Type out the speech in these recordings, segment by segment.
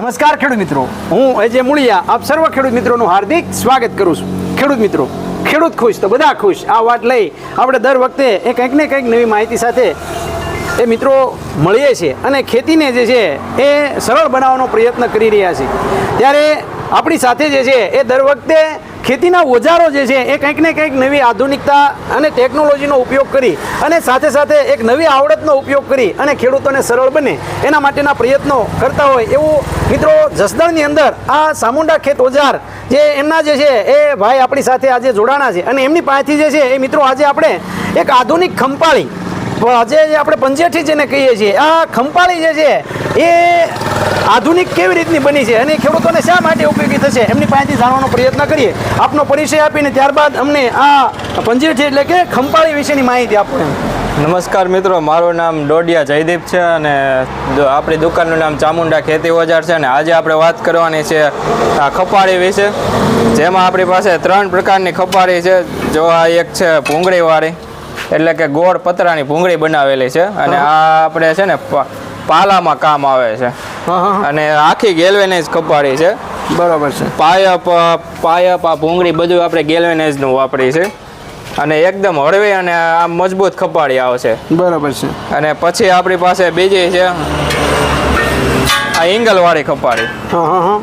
નમસ્કાર ખેડૂત મિત્રો. હું અજય મુળિયા, આપ સર્વ ખેડૂત મિત્રોનું હાર્દિક સ્વાગત કરું છું. ખેડૂત મિત્રો, ખેડૂત ખુશ તો બધા ખુશ. આ વાત લઈ આપણે દર વખતે એ કંઈક ને કંઈક નવી માહિતી સાથે એ મિત્રો મળીએ છીએ અને ખેતીને જે છે એ સરળ બનાવવાનો પ્રયત્ન કરી રહ્યા છીએ. ત્યારે આપણી સાથે જે છે એ દર વખતે ખેતીના ઓજારો જે છે એ કંઈક ને કંઈક નવી આધુનિકતા અને ટેકનોલોજીનો ઉપયોગ કરી અને સાથે સાથે એક નવી આવડતનો ઉપયોગ કરી અને ખેડૂતોને સરળ બને એના માટેના પ્રયત્નો કરતા હોય એવું મિત્રો જસદણની અંદર આ સામુંડા ખેત ઓજાર જે એમના જે છે એ ભાઈ આપણી સાથે આજે જોડાણા છે અને એમની પાસેથી જે છે એ મિત્રો આજે આપણે એક આધુનિક ખંપાળી આજે જે આપણે પંજેઠી જેને કહીએ છીએ, આ ખંપાળી જે છે, એ આધુનિક કેવી રીતની બની છે અને ખેડૂતોને શા માટે ઉપયોગી થશે, એમની પાસેથી જાણવાનો પ્રયત્ન કરીએ. આપનો પરિચય આપીને ત્યારબાદ અમને આ પંજેઠી એટલે કે ખંપાળી વિશેની માહિતી આપો નમસ્કાર મિત્રો, મારું નામ ડોડિયા જયદીપ છે અને આપણી દુકાનનું નામ ચામુંડા ખેતી ઓજાર છે અને આજે આપણે વાત કરવાની છે આ ખપાળી વિશે. જેમાં આપણી પાસે ત્રણ પ્રકારની ખપાળી છે. જો આ એક છે ભૂંગળીવાળી એટલે કે ગોળ પતરાની ભૂંગળી બનાવેલી છે. અને આ આપણે છે ને પાલામાં કામ આવે છે. અને આખી ગેલ્વેનાઇઝ કપાળી છે. બરાબર છે. પાયપ પાયપ આ ભૂંગળી બધું આપણે ગેલ્વેનાઇઝનું વાપરી છે અને એકદમ હળવી અને આમ મજબૂત ખપાળી આવશે. બરાબર છે. અને પછી આપણી પાસે બીજી છે આ ઇંગલવાળી ખપાળી હા હા હા.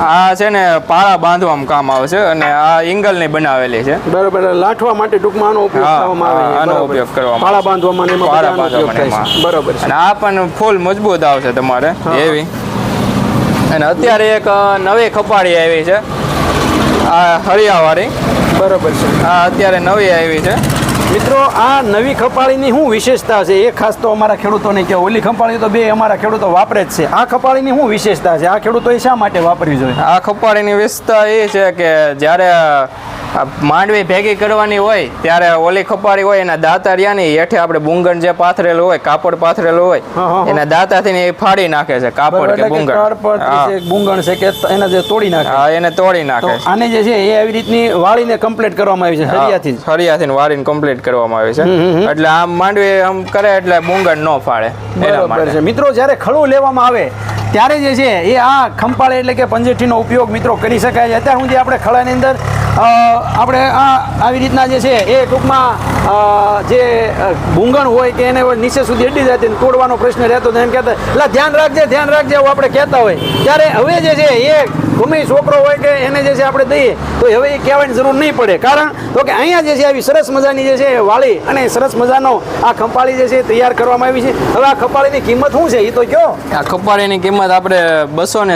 આ છે ને પાળા બાંધવામાં કામ આવશે અને આ ઇંગલની બનાવેલી છે. બરોબર લાઠવા માટે ટૂંકમાં આનો ઉપયોગ કરવામાં આવે આનો ઉપયોગ કરવામાં પાળા બાંધવામાં એમાં પાળા. બાંધવામાં બરાબર અને આ પણ ફૂલ મજબૂત આવશે તમારે. એવી. અને અત્યારે એક નવી ખપાડી આવી છે. આ હરિયાવાળી બરોબર છે. આ અત્યારે નવી આવી છે. મિત્રો, આ નવી ખપાળીની શું વિશેષતા છે? એ ખાસ તો અમારા ખેડૂતોને કે ઓલી ખપાળી તો બે અમારા ખેડૂતો વાપરે જ છે. આ ખપાળીની શું વિશેષતા છે? આ ખેડૂતોએ શા માટે વાપરવી જોઈએ? આ ખપાળીની વિશેષતા એ છે કે જ્યારે માંડવી ભેગી કરવાની હોય ત્યારે ઓલી ખપાળી હોય એના દાંતરિયાની હેઠે આપણે બુંગણ જે પાથરેલું હોય કાપડ પાથરેલું હોય. એના દાંતાથી ને એ ફાડી નાખે છે કાપડ કે બુંગણ. બુંગણ છે કે એના જે તોડી નાખે. હા એને તોડી નાખે આને જે છે એ આવી રીતની વાળીને કમ્પ્લીટ કરવામાં આવી છે હરિયાથી ફરિયાથી હરિયાથી વાળીને કમ્પ્લીટ કરવામાં આવે છે. એટલે આમ માંડવી આમ કરે એટલે બુંગણ ન ફાડે મિત્રો જ્યારે ખડું લેવામાં આવે ત્યારે જે છે એ આ ખંપાળે એટલે કે પંજેઠીનો ઉપયોગ મિત્રો કરી શકાય છે. અત્યાર સુધી આપણે ખળાની અંદર આપણે આ આવી રીતના જે છે એ ટૂંકમાં જે ભૂંગણ હોય કે એને નીચે સુધી અડી જાય તેને તોડવાનો પ્રશ્ન રહેતો હતો. એમ કહેતા એટલે ધ્યાન રાખજે ધ્યાન રાખજે એવું આપણે કહેતા હોય. ત્યારે હવે જે છે એ ગમે છોકરો હોય કે એને જે છે આપણે દઈએ, તો હવે એ કહેવાની જરૂર નહીં પડે. કારણ, તો કે અહીંયા જે છે આવી સરસ મજાની જે છે વાળી અને સરસ મજાનો આ ખંપાળી જે છે તૈયાર કરવામાં આવી છે. હવે આ ખંપાળીની કિંમત શું છે? એ તો કયો. આ ખપાળીની કિંમત આપણે બસો ને